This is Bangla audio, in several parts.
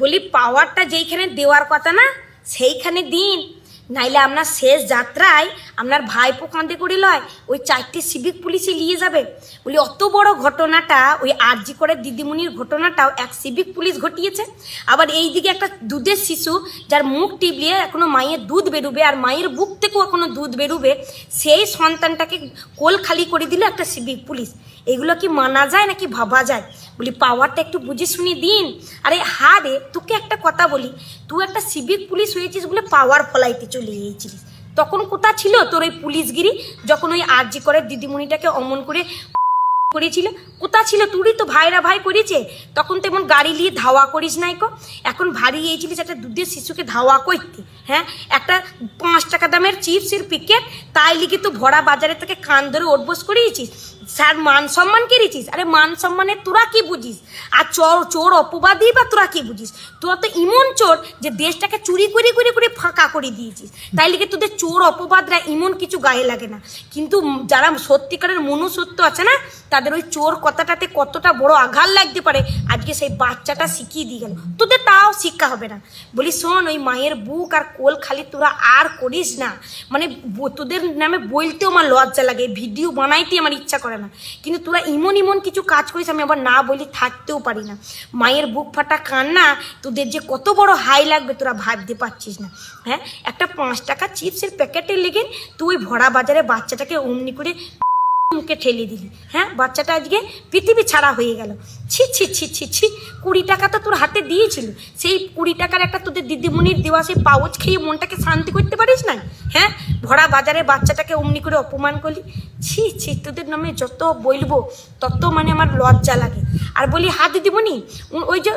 বলি পাওয়ারটা যেইখানে দেওয়ার কথা না, সেইখানে দিন। নাইলে আপনার শেষ যাত্রায় আপনার ভাইপো কাঁদে করে লয় ওই চারটে সিভিক পুলিশে নিয়ে যাবে। বলি অত বড় ঘটনাটা, ওই আরজি করে দিদিমণির ঘটনাটাও এক সিভিক পুলিশ ঘটিয়েছে। আবার এই দিকে একটা দুধের শিশু, যার মুখ টিপলিয়ে এখনও মায়ের দুধ বেরোবে, আর মায়ের বুক থেকেও এখনও দুধ বেরোবে, সেই সন্তানটাকে কোল খালি করে দিল একটা সিভিক পুলিশ এগুলো কি মানা যায় নাকি ভাবা যায়? বলি, পাওয়ারটা একটু বুঝে শুনি দিন। আরে, হা রে, তোকে একটা কথা বলি। তুই একটা সিভিক পুলিশ হয়েছিস বলে পাওয়ার ফলাইতে চলে গিয়েছিলিস। তখন কোথা ছিল তোর ওই পুলিশগিরি? যখন ওই আর্জি করে দিদিমণিটাকে অমন করে করেছিল? কোথা ছিল তুই তো ভাইরা ভাই করেছে। তখন তেমন গাড়ি নিয়ে ধাওয়া করিস নাই কো। এখন ভারী গিয়েছিলিস একটা দুধের শিশুকে ধাওয়া করতে হ্যাঁ? একটা পাঁচ টাকা দামের চিপসের প্যাকেট, তাই লিখে তো ভরা বাজারে থেকে কান ধরে ওটবোস করিয়েছিস। স্যার, মান সম্মান কেড়েছিস? আরে, মান সম্মানের তোরা কি বুঝিস? আর চোর চোর অপবাদী বা তোরা কি বুঝিস? তোরা তো ইমন চোর যে দেশটাকে চুরি করে করে করে ফাঁকা করে দিয়েছিস। তাই লিখে তোদের চোর অপবাদরা ইমন কিছু গায়ে লাগে না। কিন্তু যারা সত্যিকারের মনুষ্যত্ব আছে না, তাদের ওই চোর কথাটাতে কতটা বড় আঘাত লাগতে পারে, আজকে সেই বাচ্চাটা শিখিয়ে দিয়ে গেল। তোদের তাও শিক্ষা হবে না। বলি, শোন, ওই মায়ের বুক আর কোল খালি তোরা আর করিস না। মানে তোদের নামে বলতেও আমার লজ্জা লাগে, ভিডিও বানাইতে আমার ইচ্ছা করে না। কিন্তু তোরা ইমন ইমন কিছু কাজ করিস, আমি আবার না বলি থাকতেও পারি না। মায়ের বুক ফাটা কান্না তোদের যে কত বড় হাই লাগবে তোরা ভাবতে পারছিস না। হ্যাঁ একটা পাঁচ টাকা চিপসের প্যাকেটে লেগে তুই ভরা বাজারে বাচ্চাটাকে অমনি করে মুখে ঠেলে দিলি। হ্যাঁ বাচ্চাটা আজকে পৃথিবী ছাড়া হয়ে গেল। ছি ছি ছি ছি ছি। কুড়ি টাকা তো তোর হাতে দিয়েছিল। সেই কুড়ি টাকার একটা তোদের দিদিমণির দেওয়া সেই পাউচ খেয়ে মনটাকে শান্তি করতে পারিস না হ্যাঁ ভরা বাজারে বাচ্চাটাকে অমনি করে অপমান করলি? ছি ছি, তোদের নামে যত বলব, তত মানে আমার লজ্জা লাগে। আর বলি হা দিদিমণি ওই যে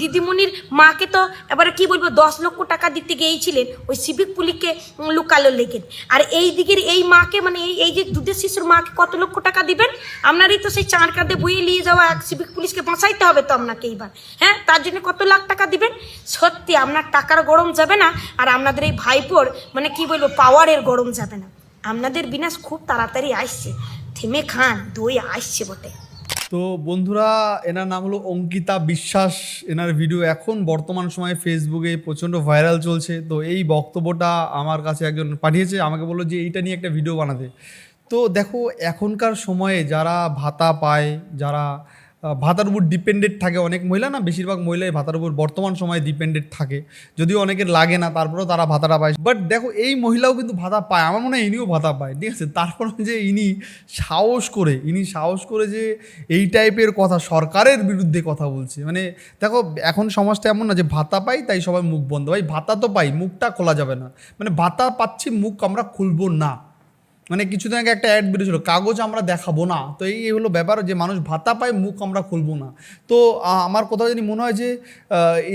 দিদিমণির মাকে তো এবারে কি বলব, দশ লক্ষ টাকা দিতে গিয়েছিলেন। ওই সিভিক পুলিশকে লুকালো লেগেন। আর এই দিকের এই মাকে মানে এই এই যে দুধের শিশুর মাকে কত লক্ষ টাকা দিবেন? আপনারই তো সেই চার কাঁধে বইয়ে নিয়ে যাওয়া এক সিভিক পুলিশকে বাঁচাইতে হবে তো আপনাকে এইবার। হ্যাঁ তার জন্য কত লাখ টাকা দিবেন? সত্যি, আপনার টাকার গরম যাবে না, আর আপনাদের এই ভাইপোর মানে কি বলব, পাওয়ারের গরম যাবে না। আপনাদের বিনাশ খুব তাড়াতাড়ি আসছে। থেমে খান, দই আসছে বটে। তো বন্ধুরা, এনার নাম হলো অঙ্কিতা বিশ্বাস। এনার ভিডিও এখন বর্তমান সময়ে ফেসবুকে প্রচণ্ড ভাইরাল চলছে। তো এই বক্তব্যটা আমার কাছে একজন পাঠিয়েছে, আমাকে বলল যে এইটা নিয়ে একটা ভিডিও বানাতে। তো দেখো, এখনকার সময়ে যারা ভাতা পায়, যারা ভাতার উপর ডিপেন্ডেন্ট থাকে অনেক মহিলা না? বেশিরভাগ মহিলাই ভাতার উপর বর্তমান সময়ে ডিপেন্ডেন্ট থাকে। যদিও অনেকের লাগে না, তারপরেও তারা ভাতাটা পায়। বাট দেখো, এই মহিলাও কিন্তু ভাতা পায়। আমার মনে হয় ইনিও ভাতা পায়, ঠিক আছে? তারপর যে ইনি সাহস করে, ইনি সাহস করে যে এই টাইপের কথা সরকারের বিরুদ্ধে কথা বলছে। মানে দেখো, এখন সমাজটা এমন না যে ভাতা পাই, তাই সবাই মুখ বন্ধ। ভাই, ভাতা তো পাই, মুখটা খোলা যাবে না। মানে ভাতা পাচ্ছি, মুখ আমরা খুলবো না। মানে কিছুদিন আগে একটা অ্যাড বেরিয়েছিল, কাগজ আমরা দেখাবো না। তো এই হলো ব্যাপার যে মানুষ ভাতা পায়, মুখ আমরা খুলবো না। তো আমার কোথাও জানি মনে হয় যে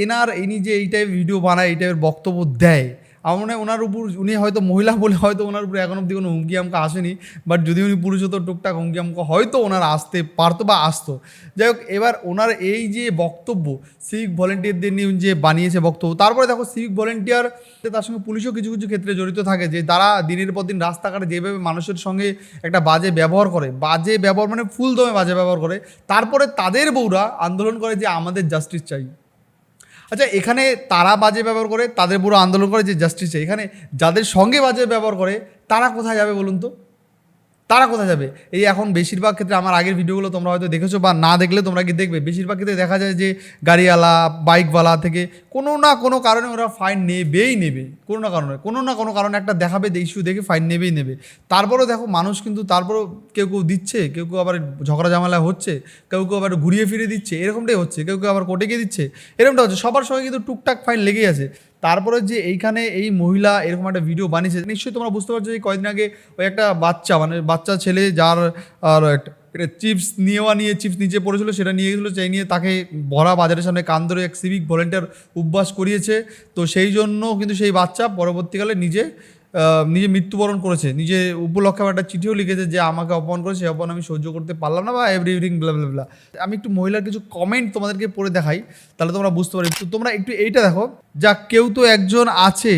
এনার ইনি যে এই টাইপের ভিডিও বানায়, এই টাইপের বক্তব্য দেয় আমার মনে হয় ওনার উপর, উনি হয়তো মহিলা বলে হয়তো ওনার উপরে এখন অব্দি কোনো হুমকি আমকা আসেনি বাট যদি উনি পুরুষ হতো, টুকটাক হুমকি আমকা হয়তো ওনার আসতে পারতো বা আসতো। যাই হোক, এবার ওনার এই যে বক্তব্য সিভিক ভলেন্টিয়ারদের নিয়ে যে বানিয়েছে বক্তব্য, তারপরে দেখো সিভিক ভলেন্টিয়ার তার সঙ্গে পুলিশও কিছু কিছু ক্ষেত্রে জড়িত থাকে, যে তারা দিনের পর দিন রাস্তাঘাটে যেভাবে মানুষের সঙ্গে একটা বাজে ব্যবহার করে, বাজে ব্যবহার মানে ফুল দমে বাজে ব্যবহার করে, তারপরে তাদের বউরা আন্দোলন করে যে আমাদের জাস্টিস চাই। আচ্ছা এখানে তারা বাজে ব্যবহার করে, তাদের পুরো আন্দোলন করে যে জাস্টিস এখানে যাদের সঙ্গে বাজে ব্যবহার করে, তারা কোথায় যাবে বলুন তো? তারা কোথায় যাবে? এই এখন বেশিরভাগ ক্ষেত্রে আমার আগের ভিডিওগুলো তোমরা হয়তো দেখেছ বা না দেখলে তোমরা কি দেখবে? বেশিরভাগ ক্ষেত্রে দেখা যায় যে গাড়িওয়ালা, বাইকওয়ালা থেকে কোনো না কোনো কারণে ওরা ফাইন নেবেই নেবে। কোনো না কারণে, কোনো না কোনো কারণে একটা দেখাবে ইস্যু দেখে ফাইন নেবেই নেবে। তারপরেও দেখো মানুষ কিন্তু তারপরেও কেউ কেউ দিচ্ছে, কেউ কেউ আবার ঝগড়া ঝামেলা হচ্ছে, কেউ কেউ আবার ঘুরিয়ে ফিরে দিচ্ছে, এরকমটাই হচ্ছে, কেউ কেউ আবার কোর্টে গিয়ে দিচ্ছে, এরকমটা হচ্ছে। সবার সঙ্গে কিন্তু টুকটাক ফাইন লেগেই আছে। তারপরে যে এইখানে এই মহিলা এরকম একটা ভিডিও বানিয়েছে, নিশ্চয়ই তোমরা বুঝতে পারছ যে কয়েকদিন আগে ওই একটা বাচ্চা মানে বাচ্চা ছেলে যার, আর একটা চিপস নেওয়া নিয়ে চিপস নিচে পড়েছিল, সেটা নিয়ে গেছিল, সেই নিয়ে তাকে ভরা বাজারের সামনে কান ধরে এক সিভিক ভলেন্টিয়ার উপবাস করিয়েছে। তো সেই জন্য কিন্তু সেই বাচ্চা পরবর্তীকালে নিজে নিজে মৃত্যুবরণ করেছে। নিজে উপলক্ষে একটা চিঠিও লিখেছে যে, আমাকে অপমান করেছে সেই অপমান আমি সহ্য করতে পারলাম না বা এভরিথিং ব্লা ব্লা ব্লা আমি একটু মহিলার কিছু কমেন্ট তোমাদেরকে পড়ে দেখাই, তাহলে তোমরা বুঝতে পারি তো তোমরা একটু এইটা দেখো। যা কেউ তো একজন আছে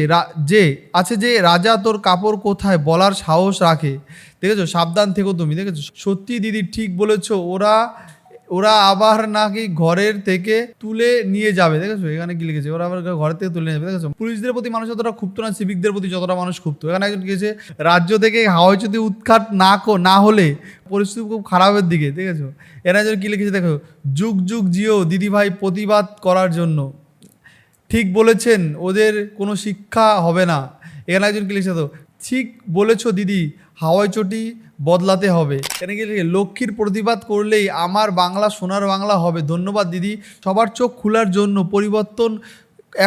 যে আছে যে, রাজা, তোর কাপড় কোথায়? বলার সাহস রাখে। দেখেছ? সাবধান থেকো তুমি, দেখেছ? সত্যি দিদি, ঠিক বলেছ। ওরা ওরা আবার নাকি ঘরের থেকে তুলে নিয়ে যাবে, দেখেছ? এখানে কি লিখেছে? ওরা আবার ঘরের থেকে তুলে যাবে, দেখেছ? পুলিশদের প্রতি মানুষ যতটা ক্ষুব্ধ না সিভিকদের প্রতি যতটা মানুষ ক্ষুব্ধ। এখানে একজন লিখেছে? রাজ্য থেকে হাওয়াই যদি উৎখাত না না হলে পরিস্থিতি খুব খারাপের দিকে আছে এরা একজন কি লিখেছে, দেখো? যুগ যুগ জিও, দিদিভাই প্রতিবাদ করার জন্য। ঠিক বলেছেন, ওদের কোনো শিক্ষা হবে না। এখানে একজন কি লিখছে তো ঠিক বলেছ দিদি হাওয়াই চটি বদলাতে হবে। এখানে কি লক্ষ্মীর প্রতিবাদ করলেই আমার বাংলা সোনার বাংলা হবে। ধন্যবাদ দিদি। সবার চোখ খোলার জন্য পরিবর্তন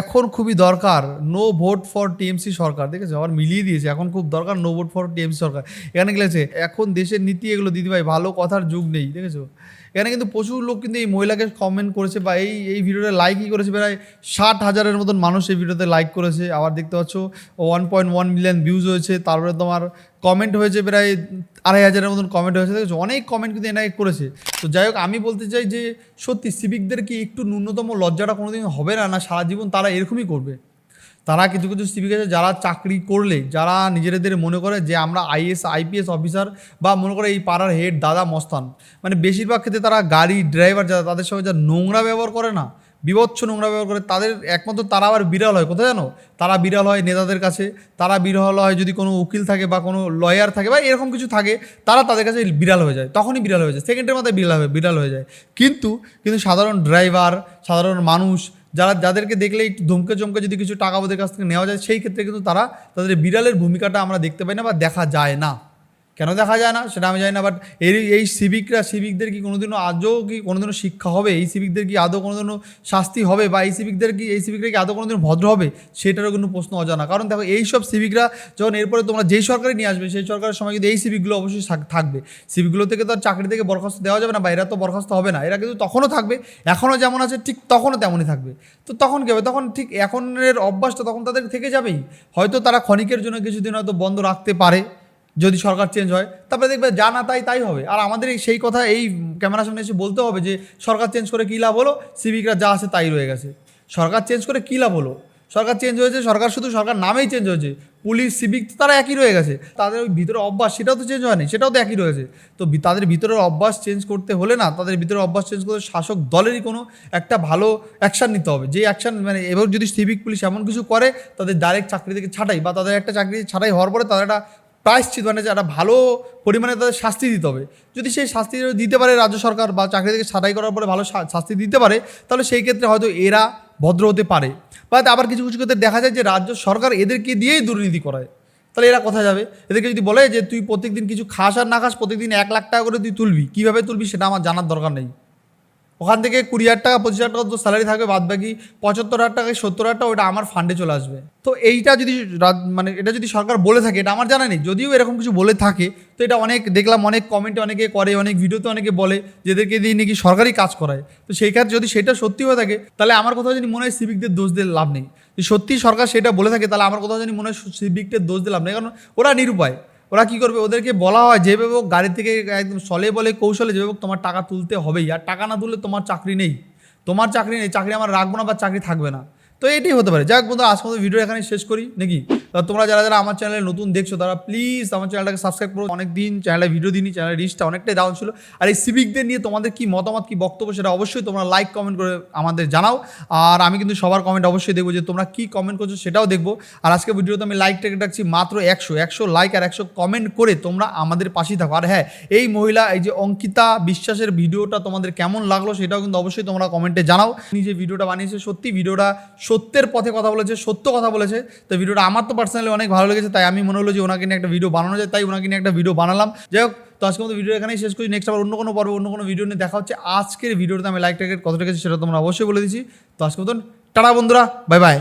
এখন খুবই দরকার। নো ভোট ফর টিএমসি সরকার। দেখেছ? আবার মিলিয়ে দিয়েছে। এখন খুব দরকার নো ভোট ফর টিএমসি সরকার। এখানে কি লিখেছে এখন দেশের নীতি এগুলো, দিদিভাই, ভালো কথার যুগ নেই। দেখেছ? এখানে কিন্তু প্রচুর লোক কিন্তু এই মহিলাকে কমেন্ট করেছে বা এই এই ভিডিওটা লাইকই করেছে। প্রায় ষাট হাজারের মতন মানুষ এই ভিডিওতে লাইক করেছে। আবার দেখতে পাচ্ছ one point one million views হয়েছে। তারপরে তোমার কমেন্ট হয়েছে প্রায় আড়াই হাজারের মতন কমেন্ট হয়েছে দেখেছ অনেক কমেন্ট কিন্তু এনাকে করেছে। তো যাই হোক, আমি বলতে চাই যে, সত্যি সিভিকদের কি একটু ন্যূনতম লজ্জাটা কোনোদিন হবে না? না, সারা জীবন তারা এরকমই করবে? তারা কিছু কিছু সিভিক আছে যারা চাকরি করলে, যারা নিজেদের মনে করে যে আমরা আইএস আইপিএস অফিসার বা মনে করে এই পাড়ার হেড দাদা মস্তান। মানে বেশিরভাগ ক্ষেত্রে তারা গাড়ি ড্রাইভার যারা, তাদের সঙ্গে যা নোংরা ব্যবহার করে না বিভৎস নোংরা ব্যবহার করে, তাদের একমাত্র তারা আবার বিরল হয়। কোথায় জানো? তারা বিরল হয় নেতাদের কাছে, তারা বিরল হয় যদি কোনো উকিল থাকে বা কোনো লয়ার থাকে বা এরকম কিছু থাকে, তারা তাদের কাছে বিড়াল হয়ে যায়, তখনই বিড়াল হয়ে যায়। সেকেন্ডের মাথায় বিড়াল হবে বিড়াল হয়ে যায়। কিন্তু কিন্তু সাধারণ ড্রাইভার সাধারণ মানুষ, যারা, যাদেরকে দেখলে একটু ধমকে চমকে যদি কিছু টাকা ওদের কাছ থেকে নেওয়া যায়, সেই ক্ষেত্রে কিন্তু তারা তাদের বিড়ালের ভূমিকাটা আমরা দেখতে পাই না বা দেখা যায় না। কেন দেখা যায় না? সেটা আমি জানি না বাট এই এই সিভিকরা সিভিকদের কি কোনোদিনও আজও কি কোনোদিনও শিক্ষা হবে? এই সিভিকদের কি আদৌ কোনোদিনও শাস্তি হবে? বা এই সিভিকদের কি, এই সিভিকরা কি আদৌ কোনোদিনও ভদ্র হবে? সেটারও কিন্তু প্রশ্ন অজানা। কারণ দেখো, এই সব সিভিকরা যখন এরপরে তোমরা যেই সরকারই নিয়ে আসবে, সেই সরকারের সময় কিন্তু এই সিভিকগুলো অবশ্যই থাকবে। সিভিকগুলো থেকে তো আর চাকরি থেকে বরখাস্ত দেওয়া যাবে না, বা এরা তো বরখাস্ত হবে না। এরা কিন্তু তখনও থাকবে, এখনও যেমন আছে, ঠিক তখনও তেমনই থাকবে। তো তখন কী হবে? তখন ঠিক এখনের অভ্যাসটা তখন তাদের থেকে যাবেই। হয়তো তারা ক্ষণিকের জন্য কিছুদিন হয়তো বন্ধ রাখতে পারে। যদি সরকার চেঞ্জ হয়, তারপরে দেখবে যা না তাই তাই হবে। আর আমাদের সেই কথা এই ক্যামেরার সামনে এসে বলতে হবে যে, সরকার চেঞ্জ করে কী লাভ হলো? সিভিকরা যা আছে তাই রয়ে গেছে। সরকার চেঞ্জ করে কী লাভ হলো? সরকার চেঞ্জ হয়েছে, সরকার শুধু সরকার নামেই চেঞ্জ হয়েছে। পুলিশ সিভিক তারা একই রয়ে গেছে। তাদের ওই ভিতরে অভ্যাস, সেটাও তো চেঞ্জ হয়নি, সেটাও তো একই রয়েছে তো তাদের ভিতরের অভ্যাস চেঞ্জ করতে হলে না, তাদের ভিতরে অভ্যাস চেঞ্জ করতে শাসক দলেরই কোনো একটা ভালো অ্যাকশান নিতে হবে। যে অ্যাকশান মানে এবার যদি সিভিক পুলিশ এমন কিছু করে, তাদের ডাইরেক্ট চাকরি থেকে ছাঁটাই বা তাদের একটা চাকরি ছাঁটাই হওয়ার পরে তাদের একটা প্রায়শ্চিত মানে যে একটা ভালো পরিমাণে তাদের শাস্তি দিতে হবে। যদি সেই শাস্তি দিতে পারে রাজ্য সরকার বা চাকরি থেকে ছাঁটাই করার পরে ভালো শাস্তি দিতে পারে, তাহলে সেই ক্ষেত্রে হয়তো এরা ভদ্র হতে পারে। বা আবার কিছু কিছু ক্ষেত্রে দেখা যায় যে রাজ্য সরকার এদেরকে দিয়েই দুর্নীতি করায়। তাহলে এরা কোথায় যাবে? এদেরকে যদি বলে যে, তুই প্রত্যেকদিন কিছু খাস আর না খাস, প্রত্যেকদিন এক লাখ টাকা করে তুই তুলবি, কীভাবে তুলবি সেটা আমার জানার দরকার নেই। ওখান থেকে কুড়ি হাজার টাকা, পঁচিশ হাজার টাকা তো স্যালারি থাকবে বাদ বাকি পঁচাত্তর হাজার টাকা, সত্তর হাজার টাকা ওটা আমার ফান্ডে চলে আসবে। তো এইটা যদি মানে এটা যদি সরকার বলে থাকে, এটা আমার জানা নেই। যদিও এরকম কিছু বলে থাকে, তো এটা অনেক দেখলাম, অনেক কমেন্টে অনেকে করে, অনেক ভিডিওতে অনেকে বলে যেদেরকে দিয়ে নাকি সরকারি কাজ করায়। তো সেই ক্ষেত্রে যদি সেটা সত্যি হয়ে থাকে, তাহলে আমার কোথাও যদি মনে হয় সিভিকদের দোষ দিয়ে লাভ নেই। সত্যি সরকার সেটা বলে থাকে, তাহলে আমার কোথাও যদি মনে হয় সিভিকদের দোষ দিয়ে লাভ নেই। কারণ ওরা নিরুপায়। ওরা কি করবে? ওদেরকে বলা হয়, যেভাবে হোক গাড়ি থেকে একদম সলে বলে কৌশলে যেভাবে হোক তোমার টাকা তুলতে হবেই। আর টাকা না তুললে তোমার চাকরি নেই। তোমার চাকরি নেই, চাকরি আমার রাখব না বা চাকরি থাকবে না। তো এটাই হতে পারে। যাক হোক বন্ধু আজকে ভিডিও এখানে শেষ করি, নাকি? তোমরা যারা যারা আমার চ্যানেলে নতুন দেখছ, তারা প্লিজ আমার চ্যানেলটাকে সাবস্ক্রাইব করো। অনেক দিন চ্যানেলে ভিডিও দিনই চ্যানেলের রিচটা অনেকটাই ডাউন ছিল। আর এই সিভিকদের নিয়ে তোমাদের কি মতামত, কি বক্তব্য, সেটা অবশ্যই তোমরা লাইক কমেন্ট করে আমাদের জানাও। আর আমি কিন্তু সবার কমেন্ট অবশ্যই দেখব, যে তোমরা কি কমেন্ট করছ সেটাও দেখব। আর আজকে ভিডিওতে আমি লাইক টেকে রাখছি মাত্র একশো একশো লাইক আর একশো কমেন্ট করে তোমরা আমাদের পাশেই থাকো। আর হ্যাঁ এই মহিলা, এই যে অঙ্কিতা বিশ্বাসের ভিডিওটা তোমাদের কেমন লাগল, সেটাও কিন্তু অবশ্যই তোমরা কমেন্টে জানাও। নিজে ভিডিওটা বানিয়েছে, সত্যি ভিডিওটা সত্যের পথে কথা বলেছে, সত্য কথা বলেছে। তো ভিডিওটা আমার তো পার্সোনালি অনেক ভালো লেগেছে, তাই আমি মনে হলো যে ওনাকে নিয়ে একটা ভিডিও বানানো যায়, তাই ওনাকে নিয়ে একটা ভিডিও বানালাম। যাই হোক, তো আজকে মতো ভিডিও এখানেই শেষ করি। নেক্সট আবার অন্য কোনো পর্ব, অন্য কোনো ভিডিও নিয়ে দেখা হচ্ছে। আজকের ভিডিওতে আমি লাইক টাইকের কত রেখেছি সেটা তোমরা অবশ্যই বলে দিচ্ছি। তো আজকে মতন, টাটা বন্ধুরা বাই বাই